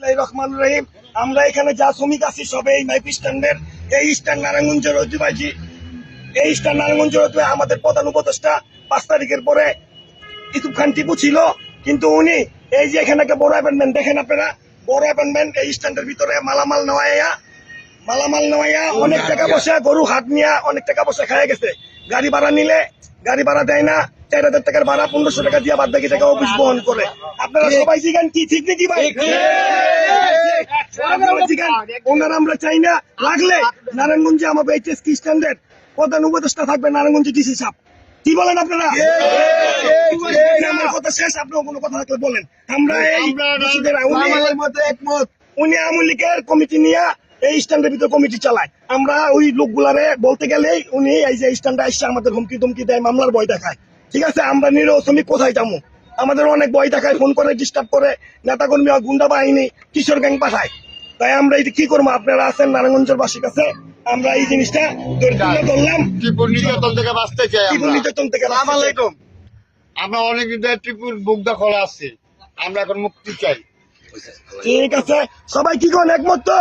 বিসমিল্লাহ রহমান রহিম। আমরা এখানে যা শ্রমিক আছি সবে এই মাইপি স্ট্যান্ডের। এই স্ট্যান্ড নারায়ণগঞ্জের এই স্ট্যান্ড নারায়ণগঞ্জের আমাদের প্রধান উপদেষ্টা পাঁচ তারিখের পরে ইতুব খান টিপু ছিল। কিন্তু উনি এই যে এখানে একটা বড় অ্যাপার্টমেন্ট দেখেন আপনারা বড় অ্যাপার্টমেন্ট এই স্ট্যান্ডের ভিতরে মালামাল নেওয়াইয়া মালামাল নেওয়াইয়া অনেক টাকা পয়সা গরু হাট নিয়ে অনেক টাকা পয়সা খাইয়া গেছে। গাড়ি ভাড়া নিলে গাড়ি ভাড়া দেয় না চার হাজার টাকার ভাড়া পনেরোশো টাকা দিয়ে বাদ বাকি টাকা অফিস বহন করে। আপনারা সবাই জিগান কি ঠিক নাকি ভাই? ওনারা আমরা চাই না। লাগলে নারায়ণগঞ্জে আমাদের এইচএস স্ট্যান্ডার্ড প্রধান উপদেষ্টা থাকবে নারায়ণগঞ্জে ডিসি সাহেব। কি বলেন আপনারা? আমার কথা শেষ আপনার কোনো কথা থাকলে বলেন। আমরা এই উনি- মধ্যে একমত। উনি আওয়ামী লীগের কমিটি নিয়ে এই স্ট্যান্ডের ভিতরে কমিটি চালায়। আমরা ওই লোকগুলারে বলতে গেলেই উনি এই যে স্ট্যান্ডে আসছে আমাদের হুমকি ধমকি দেয় মামলার ভয় দেখায়। ঠিক আছে? আমরা নিরহ শ্রমিক কোথায় যাব? আমাদের অনেক ভয় দেখায় ফোন করে ডিস্টার্ব করে। নেতাকর্মী আর গুন্ডা বাহিনী কিশোর গ্যাং পাঠায়। তাই আমরা এই কি করব? আপনারা আছেন নারায়ণগঞ্জের বাসীর কাছে। আমরা এই জিনিসটা বললাম তুলে ধরলাম। টিপুর নির্যাতন থেকে বাঁচতে চাই আমরা। নির্যাতন থেকে আলাইকুম। আমরা অনেক দিন ধরে টিপুর বুক দখল আছে। আমরা এখন মুক্তি চাই। ঠিক আছে সবাই কি করেন একমত তো?